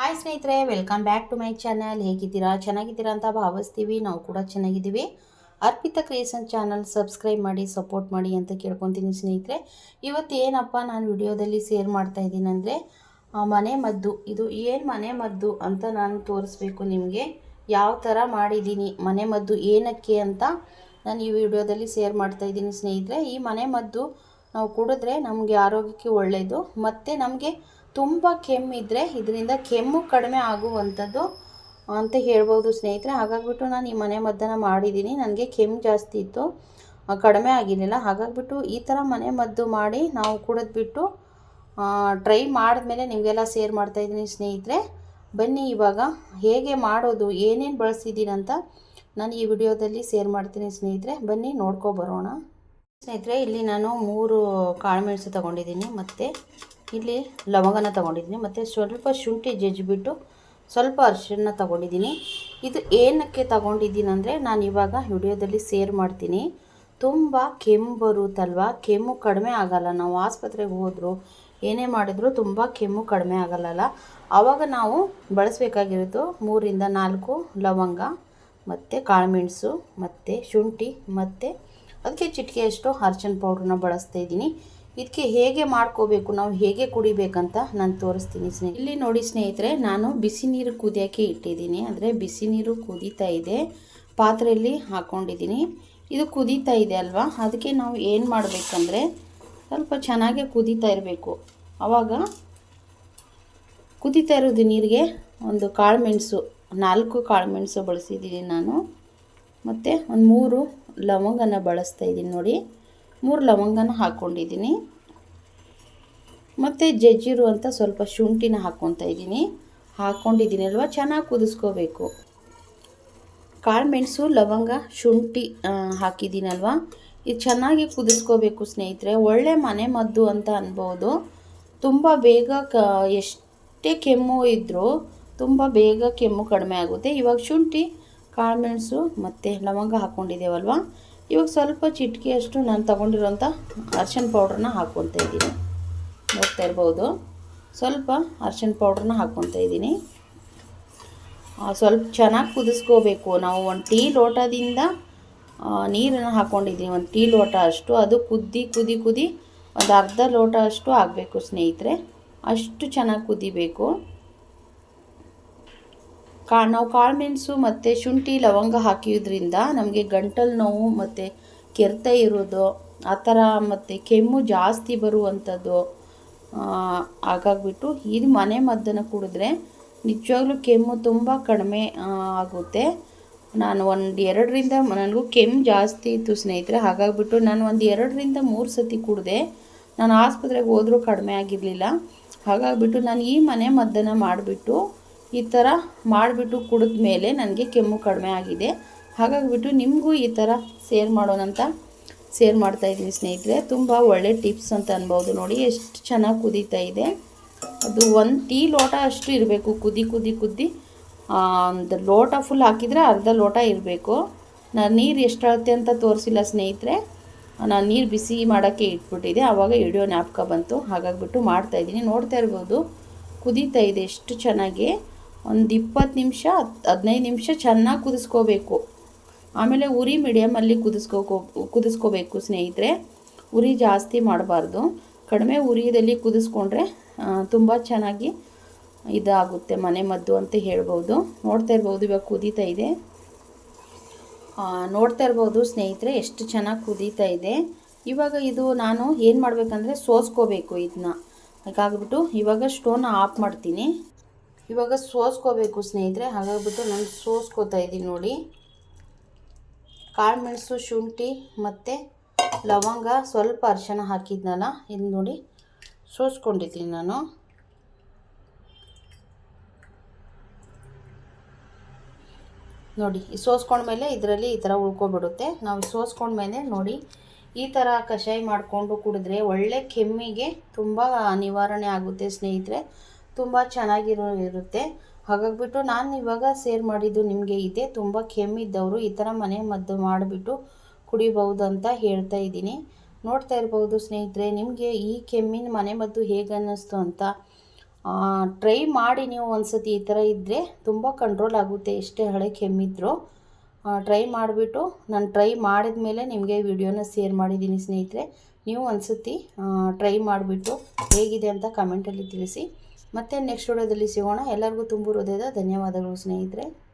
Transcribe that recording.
Hi ಸ್ನೇಹಿತರೆ welcome back to my channel ಹೇಗಿದ್ದೀರಾ? ಚೆನ್ನಾಗಿದ್ದೀರಾ ಅಂತ ಭಾವಿಸ್ತೀವಿ. ನಾವು ಕೂಡ ಚೆನ್ನಾಗಿದ್ದೀವಿ. ಅರ್ಪಿತ ಕ್ರಿಯೇಷನ್ ಚಾನಲ್ ಸಬ್ಸ್ಕ್ರೈಬ್ ಮಾಡಿ ಸಪೋರ್ಟ್ ಮಾಡಿ ಅಂತ ಕೇಳ್ಕೊತೀನಿ ಸ್ನೇಹಿತರೆ. ಇವತ್ತು ಏನಪ್ಪ ನಾನು ವಿಡಿಯೋದಲ್ಲಿ ಶೇರ್ ಮಾಡ್ತಾ ಇದ್ದೀನಿ ಅಂದರೆ ಮನೆ ಮದ್ದು. ಇದು ಏನು ಮನೆ ಮದ್ದು ಅಂತ ನಾನು ತೋರಿಸ್ಬೇಕು ನಿಮಗೆ. ಯಾವ ಥರ ಮಾಡಿದ್ದೀನಿ, ಮನೆ ಮದ್ದು ಏನಕ್ಕೆ ಅಂತ ನಾನು ಈ ವಿಡಿಯೋದಲ್ಲಿ ಶೇರ್ ಮಾಡ್ತಾ ಇದ್ದೀನಿ ಸ್ನೇಹಿತರೆ. ಈ ಮನೆ ಮದ್ದು ನಾವು ಕುಡಿದ್ರೆ ನಮಗೆ ಆರೋಗ್ಯಕ್ಕೆ ಒಳ್ಳೆಯದು ಮತ್ತು ನಮಗೆ ತುಂಬ ಕೆಮ್ಮಿದ್ರೆ ಇದರಿಂದ ಕೆಮ್ಮು ಕಡಿಮೆ ಆಗುವಂಥದ್ದು ಅಂತ ಹೇಳ್ಬೋದು ಸ್ನೇಹಿತರೆ. ಹಾಗಾಗ್ಬಿಟ್ಟು ನಾನು ಈ ಮನೆ ಮದ್ದನ್ನು ಮಾಡಿದ್ದೀನಿ. ನನಗೆ ಕೆಮ್ಮು ಜಾಸ್ತಿ ಇತ್ತು. ಕಡಿಮೆ ಆಗಿರಲಿಲ್ಲ. ಹಾಗಾಗ್ಬಿಟ್ಟು ಈ ಥರ ಮನೆ ಮದ್ದು ಮಾಡಿ ನಾವು ಕುಡಿದ್ಬಿಟ್ಟು ಟ್ರೈ ಮಾಡಿದ್ಮೇಲೆ ನಿಮಗೆಲ್ಲ ಸೇರ್ ಮಾಡ್ತಾಯಿದ್ದೀನಿ ಸ್ನೇಹಿತರೆ. ಬನ್ನಿ ಇವಾಗ ಹೇಗೆ ಮಾಡೋದು, ಏನೇನು ಬಳಸಿದ್ದೀನಿ ಅಂತ ನಾನು ಈ ವಿಡಿಯೋದಲ್ಲಿ ಸೇರ್ ಮಾಡ್ತೀನಿ ಸ್ನೇಹಿತರೆ. ಬನ್ನಿ ನೋಡ್ಕೊ ಬರೋಣ. ಸ್ನೇಹಿತರೆ, ಇಲ್ಲಿ ನಾನು ಮೂರು ಕಾಳುಮೆಣಸು ತೊಗೊಂಡಿದ್ದೀನಿ. ಮತ್ತು ಇಲ್ಲಿ ಲವಂಗನ ತೊಗೊಂಡಿದ್ದೀನಿ. ಮತ್ತು ಸ್ವಲ್ಪ ಶುಂಠಿ ಜಜ್ಜಿಬಿಟ್ಟು ಸ್ವಲ್ಪ ಅರಿಶಿನ ತೊಗೊಂಡಿದ್ದೀನಿ. ಇದು ಏನಕ್ಕೆ ತೊಗೊಂಡಿದ್ದೀನಿ ಅಂದರೆ ನಾನು ಇವಾಗ ವಿಡಿಯೋದಲ್ಲಿ ಸೇರ್ ಮಾಡ್ತೀನಿ. ತುಂಬ ಕೆಮ್ಮು ಬರುತ್ತಲ್ವ? ಕೆಮ್ಮು ಕಡಿಮೆ ಆಗಲ್ಲ. ನಾವು ಆಸ್ಪತ್ರೆಗೆ ಹೋದರೂ ಏನೇ ಮಾಡಿದರೂ ತುಂಬ ಕೆಮ್ಮು ಕಡಿಮೆ ಆಗಲ್ಲಲ್ಲ. ಆವಾಗ ನಾವು ಬಳಸಬೇಕಾಗಿರೋದು ಮೂರಿಂದ ನಾಲ್ಕು ಲವಂಗ, ಮತ್ತು ಕಾಳುಮೆಣಸು, ಮತ್ತು ಶುಂಠಿ, ಮತ್ತು ಅದಕ್ಕೆ ಚಿಟಿಕೆಯಷ್ಟು ಅರ್ಶಿನ ಪೌಡ್ರನ್ನ ಬಳಸ್ತಾ ಇದ್ದೀನಿ. ಇದಕ್ಕೆ ಹೇಗೆ ಮಾಡ್ಕೋಬೇಕು, ನಾವು ಹೇಗೆ ಕುಡಿಬೇಕಂತ ನಾನು ತೋರಿಸ್ತೀನಿ ಸ್ನೇಹಿತರೆ. ಇಲ್ಲಿ ನೋಡಿ ಸ್ನೇಹಿತರೆ, ನಾನು ಬಿಸಿ ನೀರು ಕುದಿಯೋಕ್ಕೆ ಇಟ್ಟಿದ್ದೀನಿ. ಅಂದರೆ ಬಿಸಿ ನೀರು ಕುದೀತಾ ಇದೆ. ಪಾತ್ರೆಯಲ್ಲಿ ಹಾಕ್ಕೊಂಡಿದ್ದೀನಿ ಇದು ಕುದೀತಾ ಇದೆ ಅಲ್ವಾ? ಅದಕ್ಕೆ ನಾವು ಏನು ಮಾಡಬೇಕಂದ್ರೆ ಸ್ವಲ್ಪ ಚೆನ್ನಾಗೆ ಕುದೀತಾ ಇರಬೇಕು. ಆವಾಗ ಕುದೀತಾ ಇರೋದು ನೀರಿಗೆ ಒಂದು ಕಾಳುಮೆಣಸು ನಾಲ್ಕು ಕಾಳುಮೆಣಸು ಬಳಸಿದ್ದೀನಿ ನಾನು. ಮತ್ತು ಒಂದು ಮೂರು ಲವಂಗನ ಬಳಸ್ತಾ ಇದ್ದೀನಿ ನೋಡಿ. ಮೂರು ಲವಂಗನ ಹಾಕ್ಕೊಂಡಿದ್ದೀನಿ. ಮತ್ತು ಜಜ್ಜಿರುವಂಥ ಸ್ವಲ್ಪ ಶುಂಠಿನ ಹಾಕ್ಕೊತಾ ಇದ್ದೀನಿ. ಹಾಕ್ಕೊಂಡಿದ್ದೀನಿ ಅಲ್ವಾ? ಚೆನ್ನಾಗಿ ಕುದಿಸ್ಕೋಬೇಕು. ಕಾಳುಮೆಣಸು ಲವಂಗ, ಶುಂಠಿ ಹಾಕಿದ್ದೀನಲ್ವಾ? ಇದು ಚೆನ್ನಾಗಿ ಕುದಿಸ್ಕೋಬೇಕು ಸ್ನೇಹಿತರೆ. ಒಳ್ಳೆ ಮನೆ ಮದ್ದು ಅಂತ ಅನ್ಬೋದು. ತುಂಬ ಬೇಗ ಕ, ಎಷ್ಟೇ ಕೆಮ್ಮು ಇದ್ದರೂ ತುಂಬ ಬೇಗ ಕೆಮ್ಮು ಕಡಿಮೆ ಆಗುತ್ತೆ. ಇವಾಗ ಶುಂಠಿ ಕಾಳುಮೆಣಸು ಮತ್ತು ಲವಂಗ ಹಾಕ್ಕೊಂಡಿದ್ದೇವಲ್ವ? ಇವಾಗ ಸ್ವಲ್ಪ ಚಿಟಿಕೆಯಷ್ಟು ನಾನು ತಗೊಂಡಿರೋಂಥ ಅರ್ಶಿನ ಪೌಡ್ರನ್ನ ಹಾಕ್ಕೊತಾ ಇದ್ದೀನಿ. ನೋಡ್ತಾ ಇರ್ಬೋದು. ಸ್ವಲ್ಪ ಅರ್ಶಿನ ಪೌಡ್ರನ್ನ ಹಾಕ್ಕೊತಾ ಇದ್ದೀನಿ. ಸ್ವಲ್ಪ ಚೆನ್ನಾಗಿ ಕುದಿಸ್ಕೋಬೇಕು. ನಾವು ಒಂದು ಟೀ ಲೋಟದಿಂದ ನೀರನ್ನು ಹಾಕ್ಕೊಂಡಿದ್ದೀನಿ ಒಂದು ಟೀ ಲೋಟ ಅಷ್ಟು. ಅದು ಕುದ್ದಿ ಕುದಿ ಕುದಿ ಒಂದು ಅರ್ಧ ಲೋಟ ಅಷ್ಟು ಆಗಬೇಕು ಸ್ನೇಹಿತರೆ. ಅಷ್ಟು ಚೆನ್ನಾಗಿ ಕುದಿಬೇಕು. ಕಾ ನಾವು ಕಾಳುಮೆಣಸು ಮತ್ತು ಶುಂಠಿ ಲವಂಗ ಹಾಕಿದ್ರಿಂದ ನಮಗೆ ಗಂಟಲು ನೋವು ಮತ್ತು ಕೆರೆತ ಇರೋದು, ಆ ಥರ ಮತ್ತು ಕೆಮ್ಮು ಜಾಸ್ತಿ ಬರುವಂಥದ್ದು ಹಾಗಾಗ್ಬಿಟ್ಟು ಇದು ಮನೆ ಮದ್ದನ್ನು ಕುಡಿದ್ರೆ ನಿಜವಾಗ್ಲೂ ಕೆಮ್ಮು ತುಂಬ ಕಡಿಮೆ ಆಗುತ್ತೆ. ನಾನು ಒಂದು ಎರಡರಿಂದ ನನಗೂ ಕೆಮ್ಮು ಜಾಸ್ತಿ ಇತ್ತು ಸ್ನೇಹಿತರೆ, ಹಾಗಾಗ್ಬಿಟ್ಟು ನಾನು ಒಂದು ಎರಡರಿಂದ ಮೂರು ಸತಿ ಕುಡಿದೆ. ನಾನು ಆಸ್ಪತ್ರೆಗೆ ಹೋದರೂ ಕಡಿಮೆ ಆಗಿರಲಿಲ್ಲ. ಹಾಗಾಗ್ಬಿಟ್ಟು ನಾನು ಈ ಮನೆ ಮದ್ದನ್ನು ಮಾಡಿಬಿಟ್ಟು ಈ ಥರ ಮಾಡಿಬಿಟ್ಟು ಕುಡಿದ ಮೇಲೆ ನನಗೆ ಕೆಮ್ಮು ಕಡಿಮೆ ಆಗಿದೆ. ಹಾಗಾಗಿಬಿಟ್ಟು ನಿಮಗೂ ಈ ಥರ ಸೇರ್ ಮಾಡೋಣಂತ ಸೇರ್ ಮಾಡ್ತಾ ಇದ್ದೀನಿ ಸ್ನೇಹಿತರೆ. ತುಂಬ ಒಳ್ಳೆ ಟಿಪ್ಸ್ ಅಂತ ಅನ್ಬೋದು ನೋಡಿ, ಎಷ್ಟು ಚೆನ್ನಾಗಿ ಕುದೀತಾ ಇದೆ. ಅದು ಒಂದು ಟೀ ಲೋಟ ಅಷ್ಟು ಇರಬೇಕು, ಕುದಿ ಕುದಿ ಕುದ್ದಿ. ಒಂದು ಲೋಟ ಫುಲ್ ಹಾಕಿದರೆ ಅರ್ಧ ಲೋಟ ಇರಬೇಕು. ನಾನು ನೀರು ಎಷ್ಟು ಅಳತೆ ಅಂತ ತೋರಿಸಿಲ್ಲ ಸ್ನೇಹಿತರೆ. ನಾನು ನೀರು ಬಿಸಿ ಮಾಡೋಕ್ಕೆ ಇಟ್ಬಿಟ್ಟಿದೆ ಆವಾಗ ವಿಡಿಯೋ ಜ್ಞಾಪಕ ಬಂತು. ಹಾಗಾಗಿಬಿಟ್ಟು ಮಾಡ್ತಾಯಿದ್ದೀನಿ ನೋಡ್ತಾ ಇರ್ಬೋದು. ಕುದೀತಾ ಇದೆ, ಎಷ್ಟು ಚೆನ್ನಾಗಿ. ಒಂದು ಇಪ್ಪತ್ತು ನಿಮಿಷ, ಹದಿನೈದು ನಿಮಿಷ ಚೆನ್ನಾಗಿ ಕುದಿಸ್ಕೋಬೇಕು. ಆಮೇಲೆ ಉರಿ ಮೀಡಿಯಮಲ್ಲಿ ಕುದಿಸ್ಕೋಕೋ ಕುದಿಸ್ಕೋಬೇಕು ಸ್ನೇಹಿತರೆ. ಉರಿ ಜಾಸ್ತಿ ಮಾಡಬಾರ್ದು. ಕಡಿಮೆ ಉರಿಯಲ್ಲಿ ಕುದಿಸ್ಕೊಂಡ್ರೆ ತುಂಬ ಚೆನ್ನಾಗಿ ಇದಾಗುತ್ತೆ ಮನೆ ಮದ್ದು ಅಂತ ಹೇಳ್ಬೋದು. ನೋಡ್ತಾ ಇರ್ಬೋದು, ಇವಾಗ ಕುದೀತಾ ಇದೆ. ನೋಡ್ತಾ ಇರ್ಬೋದು ಸ್ನೇಹಿತರೆ, ಎಷ್ಟು ಚೆನ್ನಾಗಿ ಕುದೀತಾ ಇದೆ. ಇವಾಗ ಇದು ನಾನು ಏನು ಮಾಡಬೇಕಂದ್ರೆ ಸೋಸ್ಕೋಬೇಕು ಇದನ್ನ. ಹಾಗಾಗ್ಬಿಟ್ಟು ಇವಾಗ ಸ್ಟೋನ್ ಆಫ್ ಮಾಡ್ತೀನಿ. ಇವಾಗ ಸೋಸ್ಕೋಬೇಕು ಸ್ನೇಹಿತರೆ, ಹಾಗಾಗ್ಬಿಟ್ಟು ನಾನು ಸೋಸ್ಕೋತಾ ಇದ್ದೀನಿ ನೋಡಿ. ಕಾಳುಮೆಣಸು, ಶುಂಠಿ ಮತ್ತು ಲವಂಗ ಸ್ವಲ್ಪ ಅರ್ಶನ ಹಾಕಿದ್ನಲ್ಲ ಇದು ನೋಡಿ ಸೋಸ್ಕೊಂಡಿದ್ದೀನಿ ನಾನು. ನೋಡಿ ಸೋಸ್ಕೊಂಡ್ಮೇಲೆ ಇದರಲ್ಲಿ ಈ ಥರ ಉಳ್ಕೊಬಿಡುತ್ತೆ. ನಾವು ಸೋಸ್ಕೊಂಡ್ಮೇಲೆ ನೋಡಿ ಈ ಥರ ಕಷಾಯ ಮಾಡಿಕೊಂಡು ಕುಡಿದ್ರೆ ಒಳ್ಳೆ ಕೆಮ್ಮಿಗೆ ತುಂಬ ನಿವಾರಣೆ ಆಗುತ್ತೆ ಸ್ನೇಹಿತರೆ. ತುಂಬ ಚೆನ್ನಾಗಿರೋ ಇರುತ್ತೆ. ಹಾಗಾಗ್ಬಿಟ್ಟು ನಾನು ಇವಾಗ ಸೇರ್ ಮಾಡಿದ್ದು ನಿಮಗೆ ಇದೆ. ತುಂಬ ಕೆಮ್ಮಿದ್ದವರು ಈ ಥರ ಮನೆ ಮದ್ದು ಮಾಡಿಬಿಟ್ಟು ಕುಡಿಬಹುದು ಅಂತ ಹೇಳ್ತಾ ಇದ್ದೀನಿ. ನೋಡ್ತಾ ಇರ್ಬೋದು ಸ್ನೇಹಿತರೆ, ನಿಮಗೆ ಈ ಕೆಮ್ಮಿನ ಮನೆ ಮದ್ದು ಹೇಗೆ ಅನ್ನಿಸ್ತು ಅಂತ. ಟ್ರೈ ಮಾಡಿ ನೀವು ಒಂದ್ಸತಿ ಈ ಥರ ಇದ್ದರೆ ತುಂಬ ಕಂಟ್ರೋಲ್ ಆಗುತ್ತೆ. ಎಷ್ಟೇ ಹಳೆ ಕೆಮ್ಮಿದ್ರು. ಟ್ರೈ ಮಾಡಿಬಿಟ್ಟು ನಾನು ಟ್ರೈ ಮಾಡಿದ ಮೇಲೆ ನಿಮಗೆ ವಿಡಿಯೋನ ಸೇರ್ ಮಾಡಿದ್ದೀನಿ ಸ್ನೇಹಿತರೆ. ನೀವು ಒಂದ್ಸತಿ ಟ್ರೈ ಮಾಡಿಬಿಟ್ಟು ಹೇಗಿದೆ ಅಂತ ಕಮೆಂಟಲ್ಲಿ ತಿಳಿಸಿ. ಮತ್ತೆ ನೆಕ್ಸ್ಟ್ ವಿಡಿಯೋದಲ್ಲಿ ಸಿಗೋಣ. ಎಲ್ಲರಿಗೂ ತುಂಬು ಹೃದಯದ ಧನ್ಯವಾದಗಳು ಸ್ನೇಹಿತರೆ.